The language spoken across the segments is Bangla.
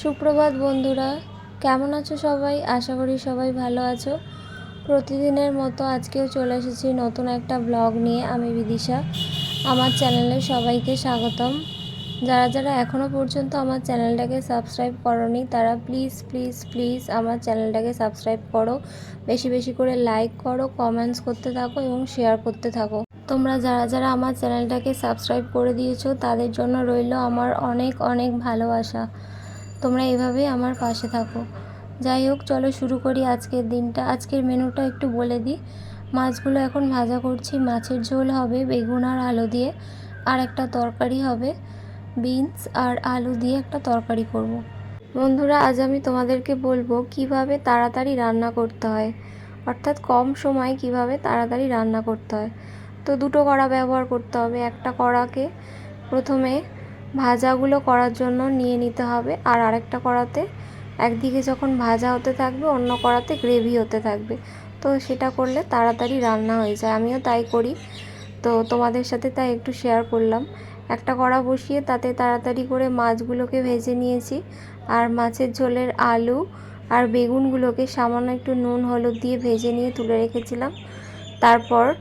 সুপ্রভাত বন্ধুরা, কেমন আছো সবাই? আশা করি সবাই ভালো আছো। প্রতিদিনের মতো আজকেও চলে এসেছি নতুন একটা ব্লগ নিয়ে। আমি বিদিশা। আমার চ্যানেলে সবাইকে স্বাগতম। যারা যারা এখনও পর্যন্ত আমার চ্যানেলটাকে সাবস্ক্রাইব করনি, তারা প্লিজ প্লিজ প্লিজ আমার চ্যানেলটাকে সাবস্ক্রাইব করো। বেশি বেশি করে লাইক করো, কমেন্টস করতে থাকো এবং শেয়ার করতে থাকো। তোমরা যারা যারা আমার চ্যানেলটাকে সাবস্ক্রাইব করে দিয়েছ, তাদের জন্য রইল আমার অনেক অনেক ভালোবাসা। তোমরা এভাবেই আমার পাশে থাকো। যাই হোক, চলো শুরু করি আজকের দিনটা। আজকের মেনুটা একটু বলে দিই। মাছগুলো এখন ভাজা করছি। মাছের ঝোল হবে বেগুন আর আলু দিয়ে, আর একটা তরকারি হবে বিনস আর আলু দিয়ে একটা তরকারি করব। বন্ধুরা, আজ আমি তোমাদেরকে বলব কীভাবে তাড়াতাড়ি রান্না করতে হয়। অর্থাৎ কম সময়ে কীভাবে তাড়াতাড়ি রান্না করতে হয়। তো দুটো কড়া ব্যবহার করতে হবে। একটা কড়াকে প্রথমে ভাজাগুলো করার জন্য নিয়ে নিতে হবে। আর আরেকটা কড়াতে একদিকে যখন ভাজা হতে থাকবে, অন্য কড়াতে গ্রেভি হতে থাকবে। তো সেটা করলে তাড়াতাড়ি রান্না হয়ে যায়। আমিও তাই করি। তো তোমাদের সাথে তাই একটু শেয়ার করলাম। একটা কড়া বসিয়ে তাতে তাড়াতাড়ি করে মাছগুলোকে ভেজে নিয়েছি। আর মাছের ঝোলের আলু আর বেগুনগুলোকে সামান্য একটু নুন, হলুদ দিয়ে ভেজে নিয়ে তুলে রেখেছিলাম। তারপর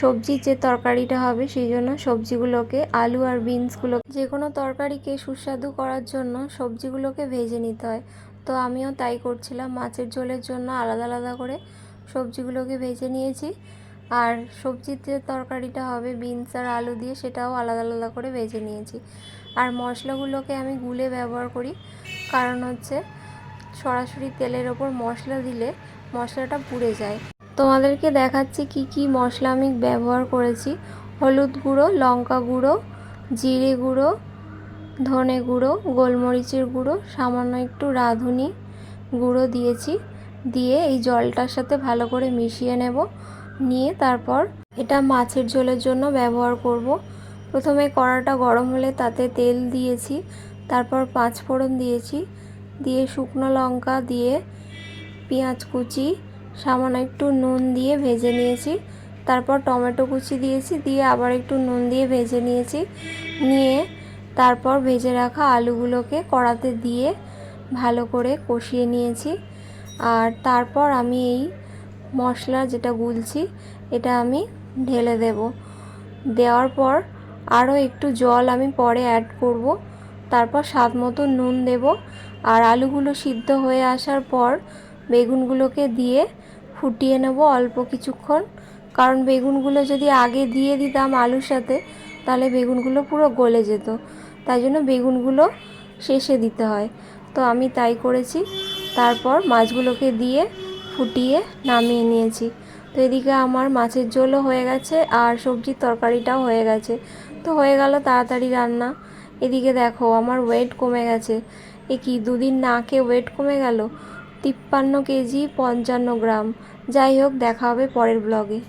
সবজির যে তরকারিটা হবে সেই জন্য সবজিগুলোকে আলু আর বিনসগুলো যে কোনো তরকারিকে সুস্বাদু করার জন্য সবজিগুলোকে ভেজে নিতে হয়। তো আমিও তাই করছিলাম, মাছের ঝোলের জন্য আলাদা আলাদা করে সবজিগুলোকে ভেজে নিয়েছি। আর সবজির যে তরকারিটা হবে, বিনস আর আলু দিয়ে সেটাও আলাদা আলাদা করে ভেজে নিয়েছি। আর মশলাগুলোকে আমি গুলে ব্যবহার করি। কারণ হচ্ছে সরাসরি তেলের ওপর মশলা দিলে মশলাটা পুড়ে যায়। তোমাদেরকে দেখাচ্ছি কি কি মশলা আমি ব্যবহার করেছি। হলুদ গুঁড়ো, লঙ্কা গুঁড়ো, জিরে গুঁড়ো, ধনে গুঁড়ো, গোলমরিচের গুঁড়ো, সামান্য একটু রাঁধুনি গুঁড়ো দিয়েছি। দিয়ে এই জলটার সাথে ভালো করে মিশিয়ে নেব। নিয়ে তারপর এটা মাছের ঝোলের জন্য ব্যবহার করব। প্রথমে কড়াটা গরম হলে তাতে তেল দিয়েছি, তারপর পাঁচ ফোড়ন দিয়েছি। দিয়ে শুকনো লঙ্কা, দিয়ে পেঁয়াজ কুচি সামান্য একটু নুন দিয়ে ভেজে নিয়েছি। তারপর টমেটো কুচি দিয়েছি, দিয়ে আবার একটু নুন দিয়ে ভেজে নিয়েছি। নিয়ে তারপর ভেজে রাখা আলুগুলোকে কড়াতে দিয়ে ভালো করে কষিয়ে নিয়েছি। আর তারপর আমি এই মশলা যেটা গুলছি, এটা আমি ঢেলে দেব। দেওয়ার পর আরও একটু জল আমি পরে অ্যাড করব। তারপর স্বাদ মতো নুন দেব। আর আলুগুলো সিদ্ধ হয়ে আসার পর বেগুনগুলোকে দিয়ে ফুটিয়ে নেব অল্প কিছুক্ষণ। কারণ বেগুনগুলো যদি আগে দিয়ে দিতাম আলুর সাথে, তাহলে বেগুনগুলো পুরো গলে যেত। তাই জন্য বেগুনগুলো শেষে দিতে হয়। তো আমি তাই করেছি। তারপর মাছগুলোকে দিয়ে ফুটিয়ে নামিয়ে নিয়েছি। তো এদিকে আমার মাছের ঝোলও হয়ে গেছে, আর সবজির তরকারিটাও হয়ে গেছে। তো হয়ে গেল তাড়াতাড়ি রান্না। এদিকে দেখো আমার ওয়েট কমে গেছে। এ কি দুদিন না খেয়ে ওয়েট কমে গেল? তিপ্পান্ন কেজি পঞ্চান্ন গ্রাম। যাই হোক দেখা হবে পরের ব্লগে।